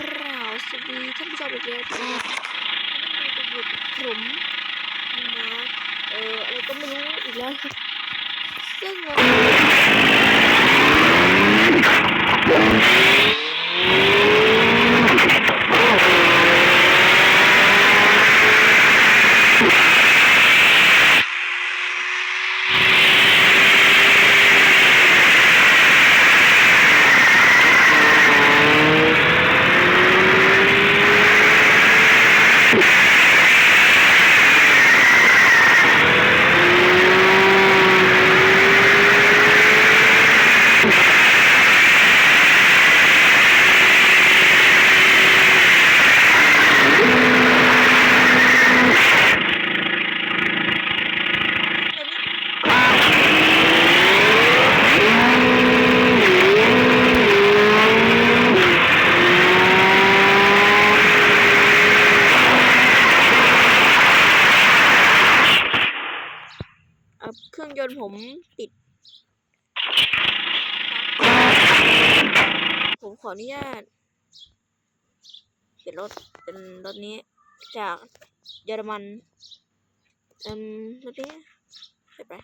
ล่าวสวัสดีท่านผู้ชมอีกแล้วครับวันนี้เราจะอยู่กับผมนะเอออะไรก็ไม่รู้อีกแล้วครับซึ่งวันนี้ ขออนุญาตเปลี่ยนรถเป็นรถนี้จากเยอรมันเอืมรถนี้ใช่ปะ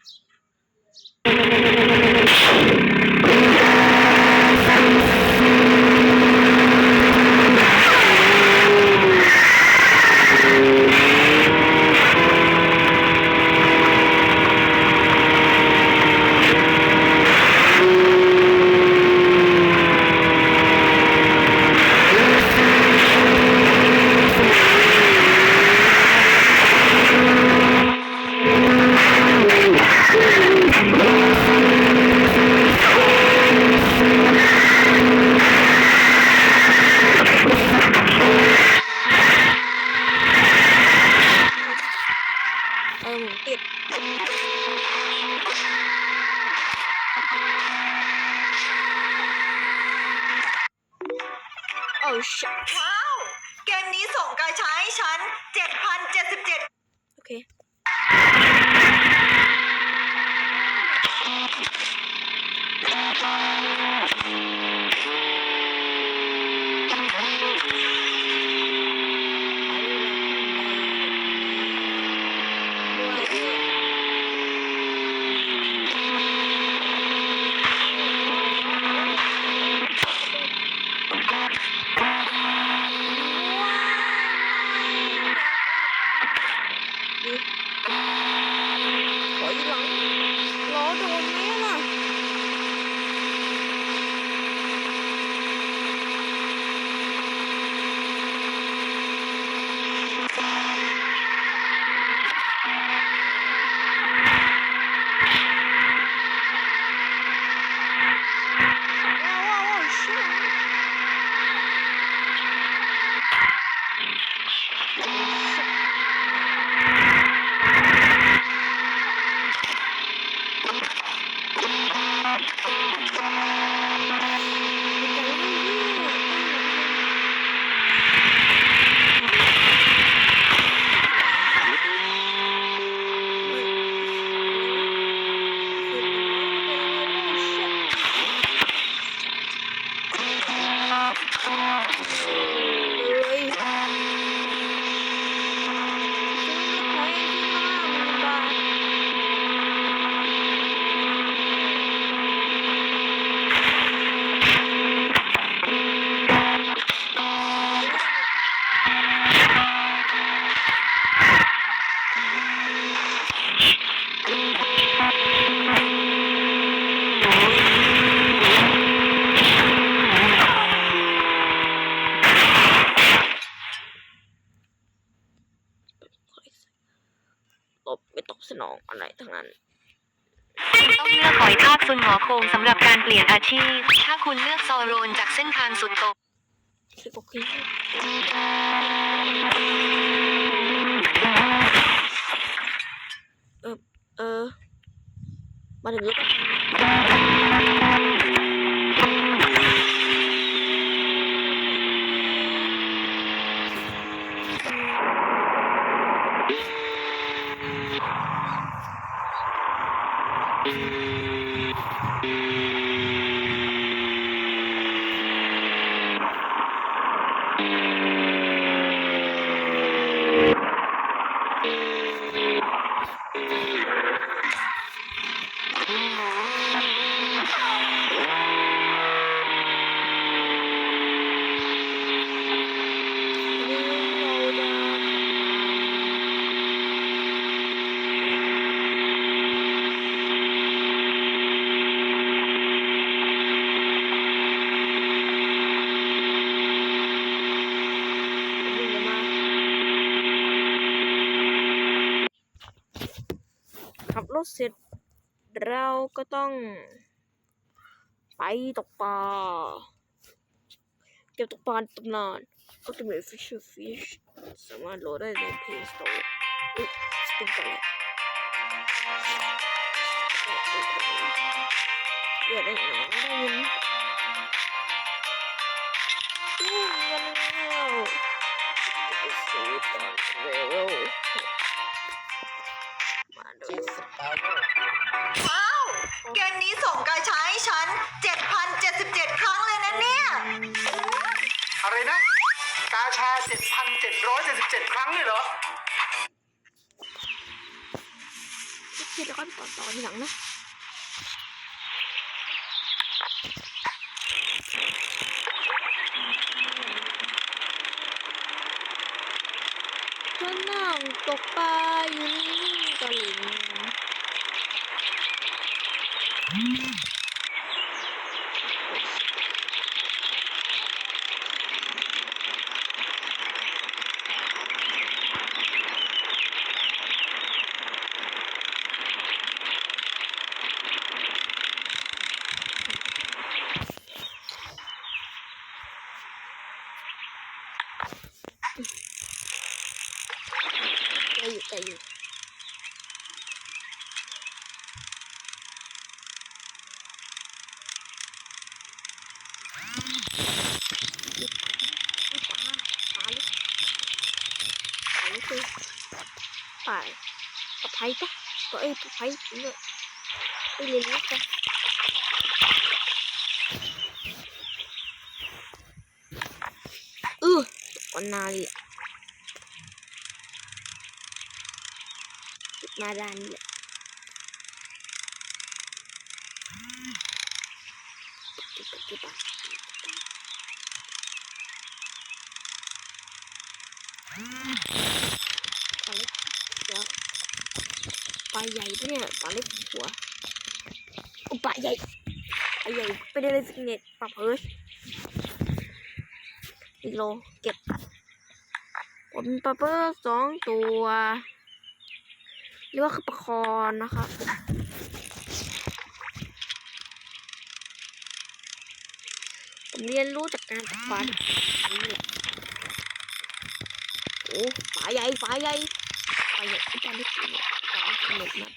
ตบไม่ตบสนองอะไรทั้งนั้นคุณต้องเลือกหอยทากซุนหงอโคงสำหรับการเปลี่ยนอาชีพ ถ้าคุณเลือกซอโรนจากเส้นทางสุดโตรงคือโอเคเออ เออ มาถึงรถ ขับรถเสร็จ เราก็ต้อง ไปตกปลาเก็บตกปลาตำนาน Ultimate Fisher Fish สามารถโหลดได้ใน Play Store อุ๊ยสปินกันเลยเดี๋ยวได้เงินได้เงินอู้เงินแล้วไปซื้อตอนเร็ว ว้าว เกมนี้ส่งกาชาให้ฉัน 7,077 ครั้งเลยนะเนี่ย อะไรนะ กาชา 7,777 ครั้งเลยเหรอ คิดแล้วก็ต่อต่อทีหลังนะฉันนั่งตกปลาอยู่นี่ตะลิง ใจอยู่ใจอยู่นี่ปลาปลาลูกปลาลูกคือปลาปลาไผ่ ปะปลาเอ้ยปลาไผ่เนี่ยไอ้เลี้ ลาใหญ่ปะเนี่ยปลาเล็กหัวอุปลาใหญ่ปลาใหญ่ไปได้เลยสิเน็ตปลาเพิร์ชอีกโลเก็บผมปลาเพิร์ชสองตัวหรือว่าคือประคอนนะคะผมเรียนรู้จากการตกปลาโอ้ปลาใหญ่ปลาใหญ่ปลาใหญ่ปลาเล็ก สนุกมาก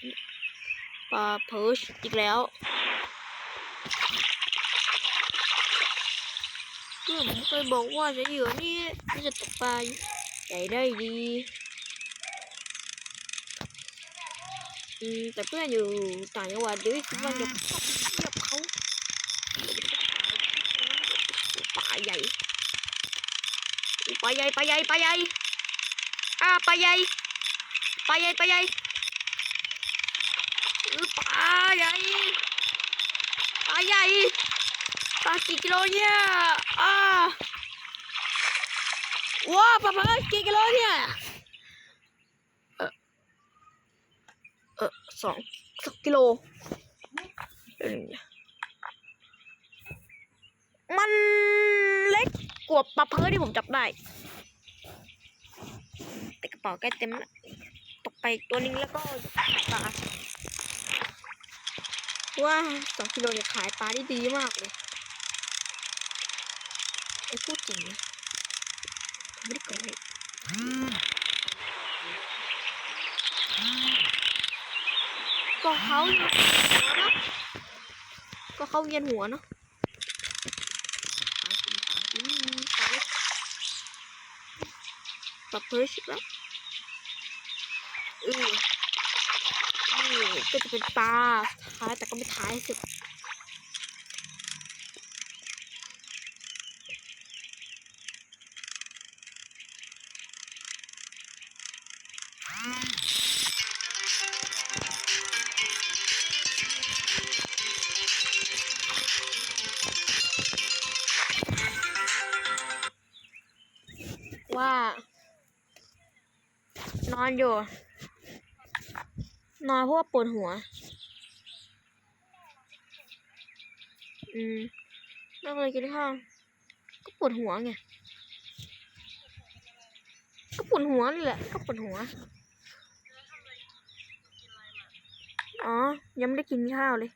ปลาเพิร์ชอีกแล้วเพื่อนผมเคยบอกว่าจะเหยื่นี่มันจะตกปลาใหญ่ได้ดีอืมแต่เพื่อนอยู่ต่างจังหวัดเดี๋ยวคิดว่าจะเข้าไปเทียบเขาป่าใหญ่ป่าใหญ่ป่าใหญ่ป่าใหญ่อ่าป่าใหญ่ป่าใหญ่ป่าใหญ่ เออป่าใหญ่ป่าใหญ่ป่ากี่กิโลเนี่ยอ่าว้าวป่าป่ากี่กิโลเนี่ยเออเออสองสองกิโลมันเล็กกว่าปลาเพิร์ที่ผมจับได้แต่กระเป๋าใกล้เต็มแล้วตกไปตัวนึงแล้วก็ปลา ว่าสองกิโลเนี่ยขายปลาได้ดีมากเลยไอ้พูดจริงนะผมไม่ได้โกหกก็เขาเนหัวเนาะก็เขาเวียนหัวเนาะหากินหากินปลาเล็กปลาเพิร์ช ก็จะเป็นปลาท้ายแต่ก็ไม่ท้ายสุดว่า นอนอยู่ นอนเพราะว่าปวดหัว อืมแล้วก็เลยกินข้าว ก็ปวดหัวไง ก็ปวดหัวนี่แหละ ก็ปวดหัว อ๋อ ยังไม่ได้กินข้าวเลย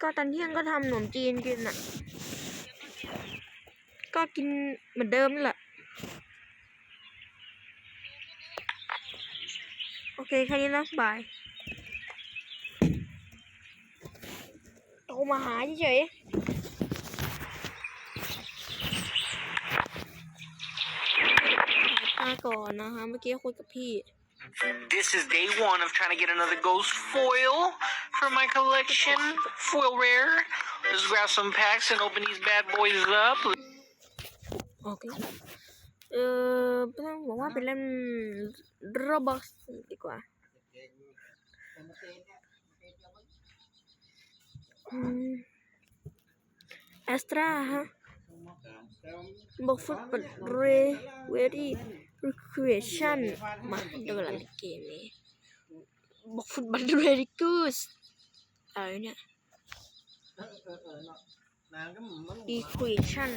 ก็ตอนเที่ยงก็ทำขนมจีนกินอะ ก็กินเหมือนเดิมนี่แหละ โอ เคแค่นี้นะบายโทรมาหาเฉยๆหาตาก่อนนะคะ เมื่อกี้คุยกับพี่ This is day one of trying to get another ghost foil for my collection. Foil rare. Let's grab some packs and open these bad boys up. โอเคเออต้องบอกว่าเป็นเล่นโรบอทดีกว่าอืมแอสตราฮะบอกฟุตบอลเรเวรี่รีครีเอชั่นมาดูหลังเกมนี้บอกฟุตบอลเรดิกูสอะไรเนี่ย equation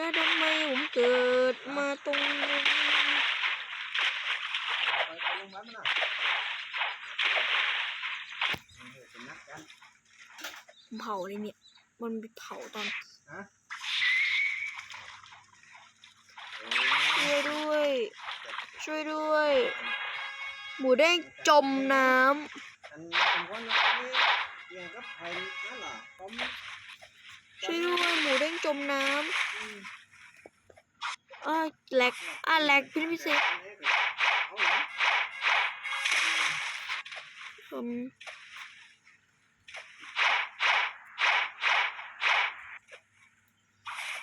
แล้วทำไมผมเกิดมาตรงนี้เผาเลยเนี่ย มันไปเผาตอนช่วยด้วย ช่วยด้วย หมูเด้งจมน้ anh không có nói với nhà cấp thầy nó là không ำ ช่วยด้วยหมูเด้งจมน้ำอ่าแหลกอ่าแหลกพิพิเศษ không hả อืม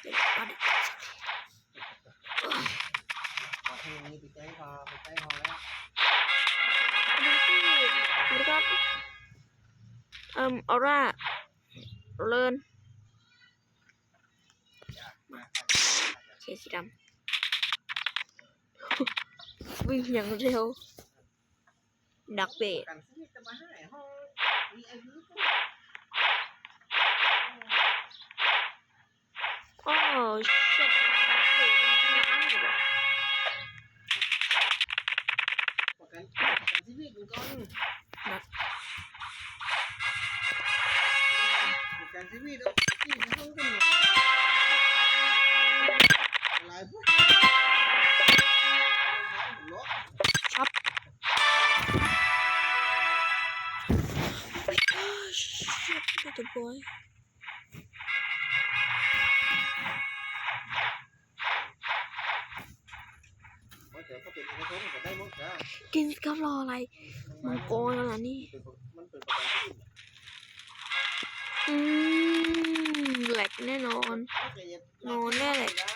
เดี๋ยวเอาดิ mà theo như bị cháy ho bị cháy ho đó ดูที่สวัสดีครับเอ่มออร่าเลิน เชสีดำวิ่งอย่ hai ho đi ai biết โอ้เช็ดดักเบสมันน้ำอยู่แบบ mà cần cần biết đừng con Đặt. mà cần biết đâu chứ không có được lại bút lót ชับ Shit, little boy. có thể có tiền cái số này đây mất cả กินสิครับรออะไรมังกรอะไรนี่ mình từ từ từ อืมแหลกแน่นอน nó Ngon đấy này. Đi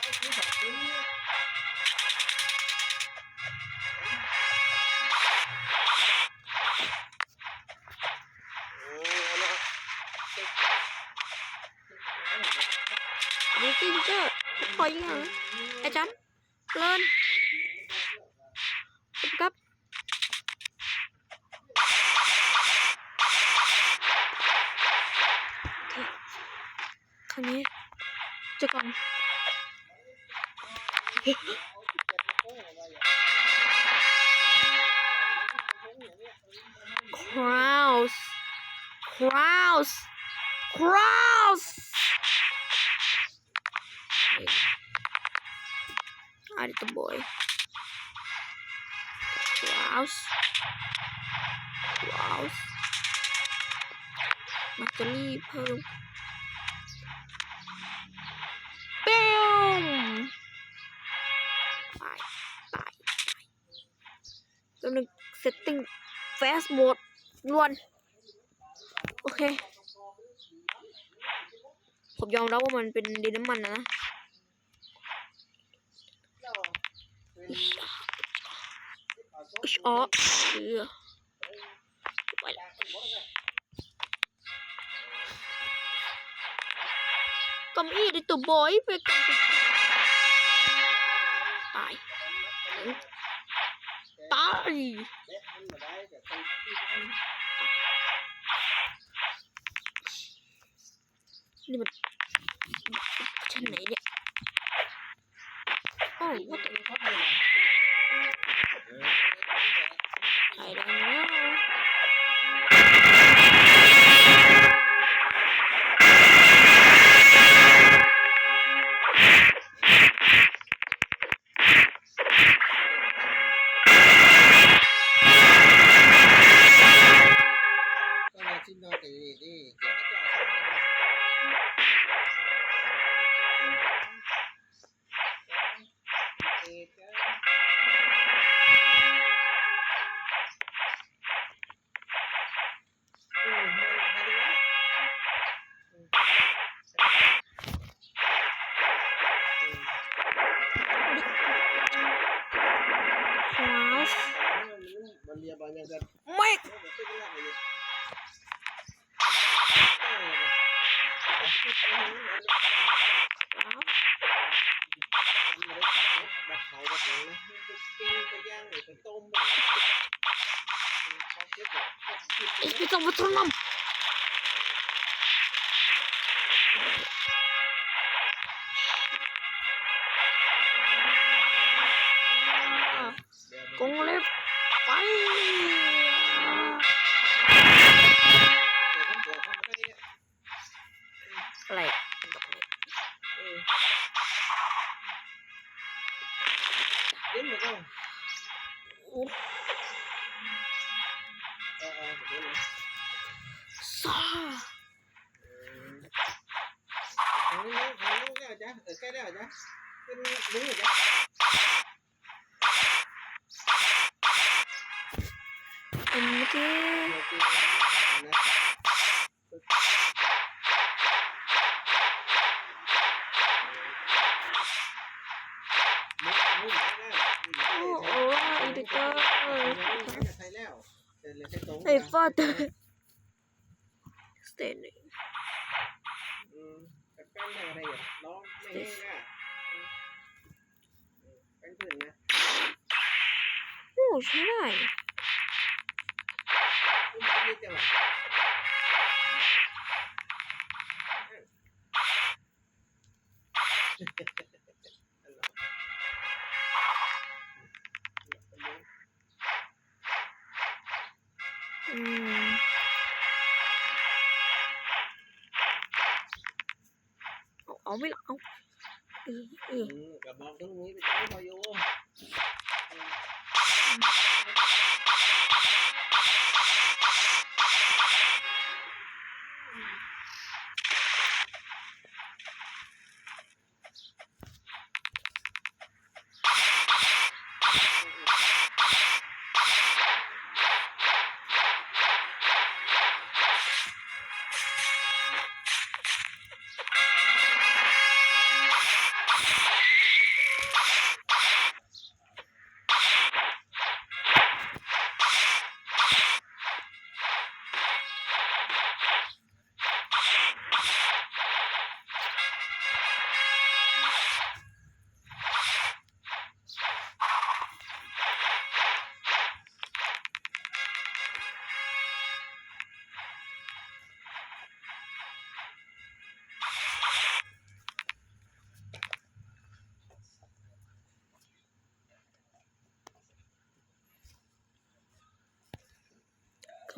อยหาอาจารย์เพลินครับคราวนี้จะก่อนคราวส์คราวส์คราวส์ did the boy Crowds Crowds มัตเตอรี่เพิ่มปิ้มไปไปไปกำลัง setting fast mode ล้วนโอเค ผมยอมรับว่ามันเป็นดินน้ำมันนะ นะอิชอ๋อเออไปละก็ ตี Ekmek amatörüm lan. Sao? Thằng nó- thằng nó cái nào chả? Ở cái đó hả chả? Cái đúng rồi chả? Em chứ. Một cái- này. Muốn- muốn mở ra. Ủa, ủa, ai được cơ? Muốn mở là thấy leo. Rồi là cái tốn Hey, ra. father. Standing. stuff.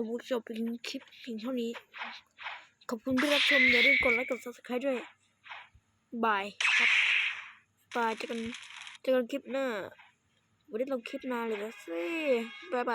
ขอบคุณจบเป็นคลิปเพียงเท่านี้ ขอบคุณที่รับชมอย่าลืมกดไลค์กด subscribe ด้วยบายครับบายเจอกันเจอกันคลิปหน้าวันนี้ลงคลิปนานเลยนะสิบายบาย